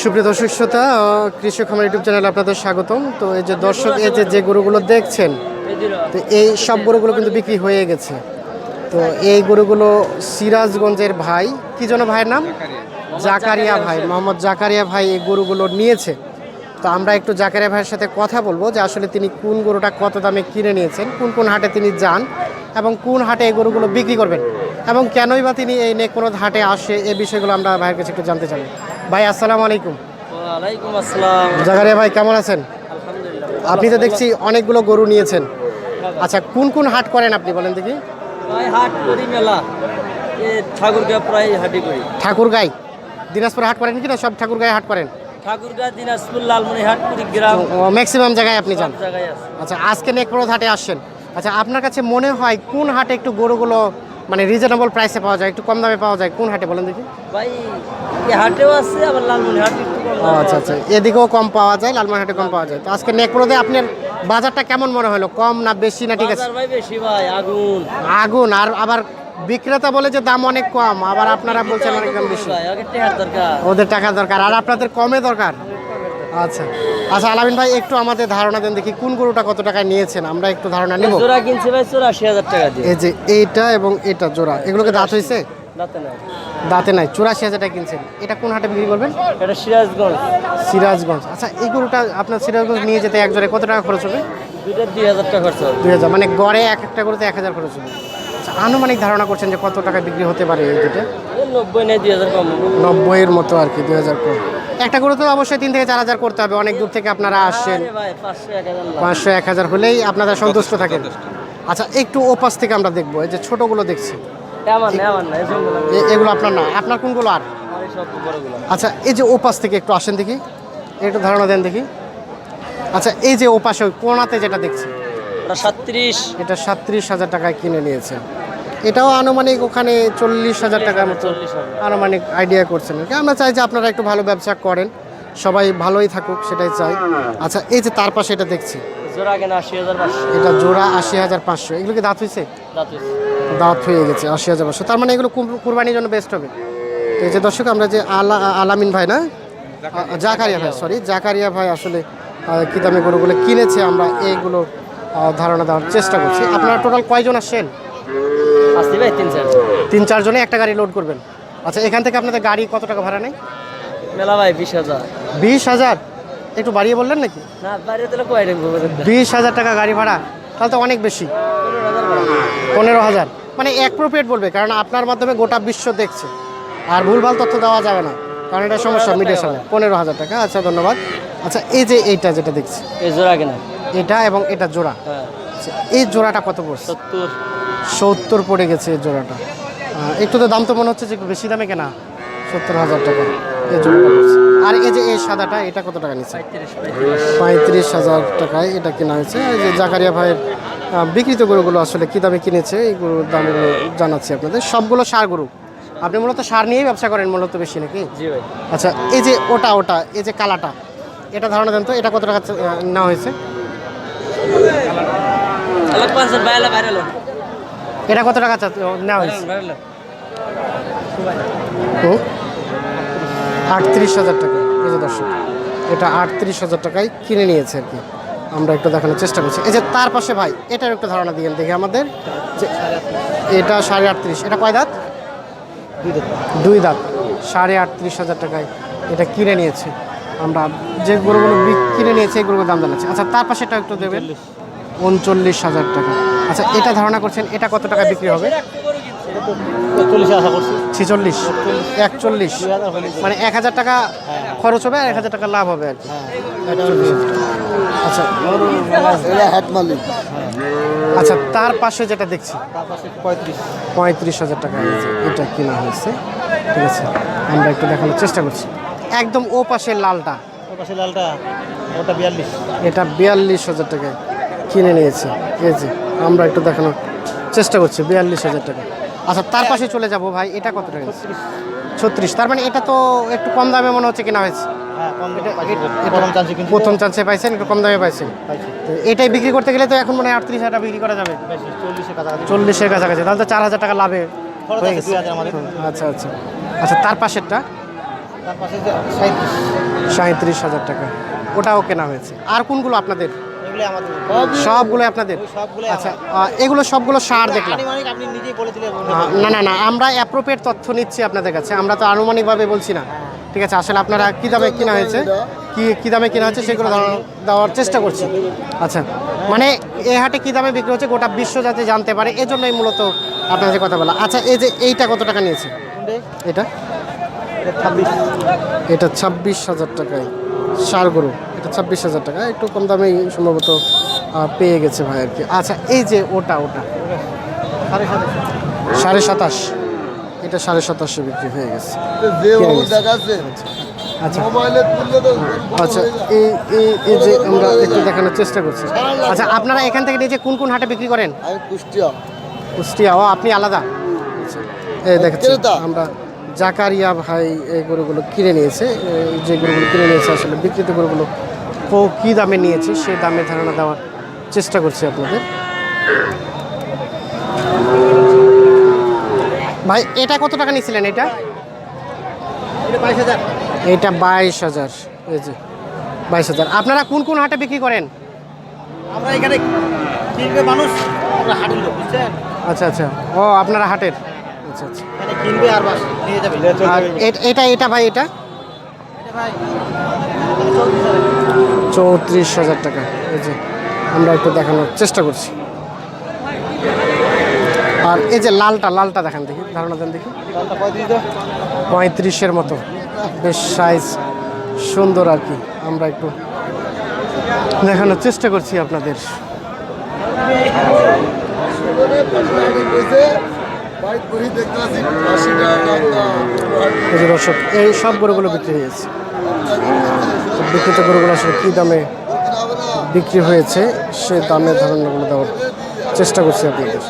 সুপ্রিয় দর্শক শ্রোতা আহ, কৃষি খামার ইউটিউব চ্যানেলে আপনাদের স্বাগতম। তো এই যে দর্শক এই যে যে গরুগুলো দেখছেন তো এই সব গরুগুলো কিন্তু বিক্রি হয়ে গেছে। তো এই গরুগুলো সিরাজগঞ্জের ভাই কি যেন ভাইয়ের নাম? জাকারিয়া ভাই মোহাম্মদ জাকারিয়া ভাই এই গরুগুলো নিয়েছে। তো আমরা একটু জাকারিয়া ভাইয়ের সাথে কথা বলব যে আসলে তিনি কোন গরুটা কত দামে কিনে নিয়েছেন কোন কোন হাটে তিনি যান এবং কোন হাটে এই গরুগুলো বিক্রি করবেন এবং কেনই বা তিনি এই নেকোনোদ হাটে আসে এই বিষয়গুলো আমরা ভাইয়ের কাছে একটু জানতে চাই। ভাই আসসালামু আলাইকুম। ওয়ালাইকুম আসসালাম। জাকারিয়া ভাই কেমন আছেন? আলহামদুলিল্লাহ আপনি তো দেখছি অনেকগুলো গরু নিয়েছেন। আচ্ছা কোন কোন হাট করেন আপনি বলেন দেখি? প্রায় হাট করি মেলা। এ ঠাকুরগাঁ প্রায় হাটি করি। ঠাকুরগাঁই। দিনাজপুর হাট করেন কি না? সব ঠাকুরগাঁয়ে হাট করেন? ঠাকুরগাঁ দিনাজপুর লালমনিহাট কুড়িগ্রাম ম্যাক্সিমাম জায়গায় আপনি যান। আচ্ছা আজকে নেকপ্রদ হাটে আসছেন। আচ্ছা আপনার কাছে মনে হয় কোন হাটে একটু গরুগুলো মানে রিজনেবল প্রাইসে পাওয়া যায় একটু কম দামে পাওয়া যায় কোন হাটে বলেন দেখি? ভাই হাটেও আছে আবার লালমনিহাট একটু কম আচ্ছা আচ্ছা। এদিকেও কম পাওয়া যায় লালমাহাটে কম পাওয়া যায়। তো আজকে নেকপ্রদে আপনার বাজারটা কেমন মনে হলো? কম না বেশি না ঠিক আছে? ভাই বেশি ভাই আগুন। আগুন আর আবার বিক্রেতা বলে যে দাম অনেক কম আবার আপনারা বলছেন অনেক দাম বেশি। ওদের টাকা দরকার আর আপনাদের কমে দরকার? আচ্ছা। আচ্ছা আলামিন ভাই একটু আমাদের ধারণা দেন দেখি কোন গরুটা কত টাকায় নিয়েছেন? আমরা একটু ধারণা নিব। জোড়া কিনছে ভাই চুরাশি হাজার টাকা দিয়ে। এই যে এইটা এবং এটা জোড়া এগুলোকে দাঁত হয়েছে? দাঁতে নাই। দাঁতে নাই চুরাশি হাজার টাকা কিনছেন। এটা কোন হাটে বিক্রি করবেন? এটা সিরাজগঞ্জ। সিরাজগঞ্জ। আচ্ছা এই গরুটা আপনার সিরাজগঞ্জ নিয়ে যেতে এক জোড়ে কত টাকা খরচ হবে? দুইটা দুই হাজার টাকা খরচ হবে। দুই হাজার মানে গড়ে এক একটা গরুতে এক হাজার খরচ হবে। আচ্ছা আনুমানিক ধারণা করছেন যে কত টাকা বিক্রি হতে পারে এই দুটো নব্বই নেই দুই হাজার কম। নব্বইয়ের মতো আর কি দুই হাজার করে একটা গরু তো অবশ্যই তিন থেকে চার হাজার করতে হবে অনেক দূর থেকে আপনারা আসছেন। পাঁচশো এক হাজার হলেই আপনারা সন্তুষ্ট থাকেন। আচ্ছা একটু ওপাশ থেকে আমরা দেখব এই যে ছোটোগুলো দেখছি। এগুলো আপনার না আপনার কোনগুলো আর? আচ্ছা এই যে ওপাশ থেকে একটু আসেন দেখি একটু ধারণা দেন দেখি। আচ্ছা এই যে ওপাশে কোনাতে যেটা দেখছি ওটা সাতত্রিশ এটা সাতত্রিশ হাজার টাকায় কিনে নিয়েছেন এটাও আনুমানিক ওখানে চল্লিশ হাজার টাকার মতো আনুমানিক আইডিয়া করছেন কি। আমরা চাই যে আপনারা একটু ভালো ব্যবসা করেন সবাই ভালোই থাকুক সেটাই চাই। আচ্ছা এই যে তার পাশে এটা দেখছি। জোড়া আশি হাজার এটা জোড়া আশি হাজার পাঁচশো। এগুলো কি দাঁত হয়েছে? দাঁত হয়ে গেছে আশি হাজার পাঁচশো। তার মানে এগুলো কুর- কুরবানির জন্য বেস্ট হবে। এই যে দর্শক আমরা যে আলা আলামিন ভাই না? জাকারিয়া। ভাই সরি জাকারিয়া ভাই আসলে কি দামে গরুগুলো কিনেছে আমরা এইগুলো ধারণা দেওয়ার চেষ্টা করছি। আপনারা টোটাল কয়জন আসছেন? আসছি ভাই তিন চার তিন চারজনে একটা গাড়ি লোড করবেন। আচ্ছা এখান থেকে আপনাদের গাড়ি কত টাকা ভাড়া নেই মেলা ভাই বিশ হাজার। বিশ হাজার? একটু বাড়িয়ে বললেন নাকি? না কয় বিশ হাজার টাকা গাড়ি ভাড়া তাহলে তো অনেক বেশি। পনেরো হাজার ভাড়া। পনেরো হাজার। মানে অ্যাপ্রোপ্রিয়েট বলবে কারণ আপনার মাধ্যমে গোটা বিশ্ব দেখছে। আর ভুলভাল তথ্য দেওয়া যাবে না কারণ এটা সমস্যা মিডিয়ার সামনে পনেরো হাজার টাকা আচ্ছা ধন্যবাদ। আচ্ছা এই যে এইটা যেটা দেখছি। এই জোড়া কেনা। এটা এবং এটা জোড়া। হ্যাঁ। আচ্ছা, এই জোড়াটা কত পড়ছে? সত্তর। সত্তর পড়ে গেছে এই জোড়াটা। একটু তো দাম তো মনে হচ্ছে যে একটু বেশি দামে কেনা। সত্তর হাজার টাকা এই জোড়াটা আর এই যে এই সাদাটা এটা কত টাকা নিচ্ছে? পঁয়ত্রিশ হাজার টাকায় এটা কেনা হয়েছে। এই যে জাকারিয়া ভাইয়ের আহ, বিক্রিত গরুগুলো আসলে কী দামে কিনেছে এই গরুর দামগুলো জানাচ্ছি আপনাদের। সবগুলো সার গরু। আপনি মূলত সার নিয়েই ব্যবসা করেন মূলত বেশি নাকি? আচ্ছা এই যে ওটা ওটা এই যে কালাটা এটা ধারণা দেন তো এটা কত টাকা নেওয়া হয়েছে? এটা কত টাকা নেওয়া হয়েছে? আটত্রিশ হাজার টাকা এই যে দর্শক এটা আটত্রিশ হাজার টাকায় কিনে নিয়েছে আর কি। আমরা একটু দেখানোর চেষ্টা করছি। এই যে তার পাশে ভাই এটার একটু ধারণা দিয়েন দেখি আমাদের। যে এটা সাড়ে আটত্রিশ এটা কয় দাঁত? দুই দাঁত। সাড়ে আটত্রিশ হাজার টাকায় এটা কিনে নিয়েছে। আমরা যে গরুগুলো কিনে নিয়েছে এই গরুগুলোর দাম জানাচ্ছি। আচ্ছা তার পাশে এটা একটু দেবেন। উনচল্লিশ হাজার টাকা। আচ্ছা এটা ধারণা করছেন এটা কত টাকা বিক্রি হবে? ছেচল্লিশ। একচল্লিশ। মানে এক হাজার টাকা খরচ হবে আর এক হাজার টাকা লাভ হবে আর কি। আচ্ছা। আচ্ছা তার পাশে যেটা দেখছি পঁয়ত্রিশ হাজার টাকা এটা কেনা হয়েছে। ঠিক আছে আমরা একটু দেখানোর চেষ্টা করছি। একদম ও পাশে লালটা। ওর পাশে লালটা ওটা বিয়াল্লিশ। এটা বিয়াল্লিশ হাজার টাকায়। কিনে নিয়েছে। এই যে আমরা একটু দেখানোর চেষ্টা করছি বিয়াল্লিশ হাজার টাকা। আচ্ছা তার পাশে চলে যাব ভাই এটা কত টাকা? ছত্রিশ। তার মানে এটা তো একটু কম দামে মনে হচ্ছে কেনা হয়েছে। হ্যাঁ প্রথম চান্সে পাইছেন একটু কম দামে পাইছেন। এটাই বিক্রি করতে গেলে তো এখন মানে আটত্রিশ হাজার টাকা বিক্রি করা যাবে। চল্লিশের কাছাকাছি। তাহলে তো চার হাজার টাকা লাভে। আচ্ছা আচ্ছা। আচ্ছা তার পাশেরটা? তার সাঁত্রিশ হাজার টাকা। ওটাও কেনা হয়েছে। আর কোনগুলো আপনাদের? আমাদের সবগুলো আপনাদের? আচ্ছা এগুলো সবগুলো সার দেখলাম। না না না আমরা অ্যাপ্রোপ্রিয়েট তথ্য নিচ্ছি আপনাদের কাছে। আমরা তো আনুমানিকভাবে বলছি না। ঠিক আছে আসলে আপনারা কী দামে কিনা হয়েছে? কি কী দামে কিনা হচ্ছে সেগুলো ধারণা দেওয়ার চেষ্টা করছি। আচ্ছা মানে এ হাটে কী দামে বিক্রি হচ্ছে গোটা বিশ্ব যাতে জানতে পারে এজন্যই মূলত আপনার যে কথা বলা। আচ্ছা এই যে এইটা কত টাকা নিয়েছে? এটা? এটা ছাব্বিশ। হাজার টাকায় সার গরু এটা ছাব্বিশ হাজার টাকা। একটু কম দামেই সম্ভবত পেয়ে গেছে ভাই আর কি। আচ্ছা এই যে ওটা ওটা। সাড়ে সাতাশ। এটা সাড়ে সাতাশে বিক্রি হয়ে গেছে। দেখাচ্ছে আচ্ছা। আচ্ছা এই এই এই যে আমরা একটু দেখানোর চেষ্টা করছি। আচ্ছা আপনারা এখান থেকে নিজে কোন কোন হাটে বিক্রি করেন? কুষ্টিয়া। কুষ্টিয়া। ও আপনি আলাদা? আচ্ছা এই ক্রেতা। আমরা জাকারিয়া ভাই এই গরুগুলো কিনে নিয়েছে। এই যে গরুগুলো কিনে নিয়েছে আসলে বিক্রিত গরুগুলো ও কী দামে নিয়েছে সে দামে ধারণা দেওয়ার চেষ্টা করছি আপনাদের। ভাই এটা কত টাকা নিয়েছিলেন এটা? এটা বাইশ হাজার। এটা বাইশ হাজার এই যে বাইশ হাজার। আপনারা কোন কোন হাটে বিক্রি করেন? আমরা এখানে কিনবে মানুষ আমরা হাঁটিল বুঝছেন? আচ্ছা আচ্ছা। ও আপনারা হাটের? আচ্ছা আচ্ছা। কিনবে আর বাস নিয়ে যাবে। এটা এটা ভাই এটা? এটা ভাই চৌত্রিশ হাজার টাকা। এই যে, আমরা একটু দেখানোর চেষ্টা করছি। আর এই যে লালটা লালটা দেখান দেখি, ধারণা দেন দেখি। পঁয়ত্রিশের মতো। বেশ সাইজ সুন্দর আর কি। আমরা একটু দেখানোর চেষ্টা করছি আপনাদের। এই সব গরুগুলো বিক্রি হয়েছে বিক্রিত গরুগুলো আসলে কী দামে বিক্রি হয়েছে, সে দামে ধারণাগুলো দেওয়ার চেষ্টা করছি আপনাদের।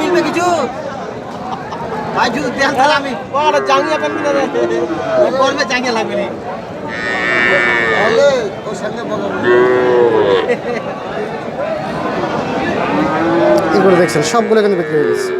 মিলবে কিছু? ভাই যদি দেন তাহলে আমি বড় জাঙ্গিয়া পাবি না রে করবে জাঙ্গিয়া লাগবে না তাহলে তোর সঙ্গে এগুলো দেখছেন সবগুলো কিন্তু বিক্রি হয়ে গেছে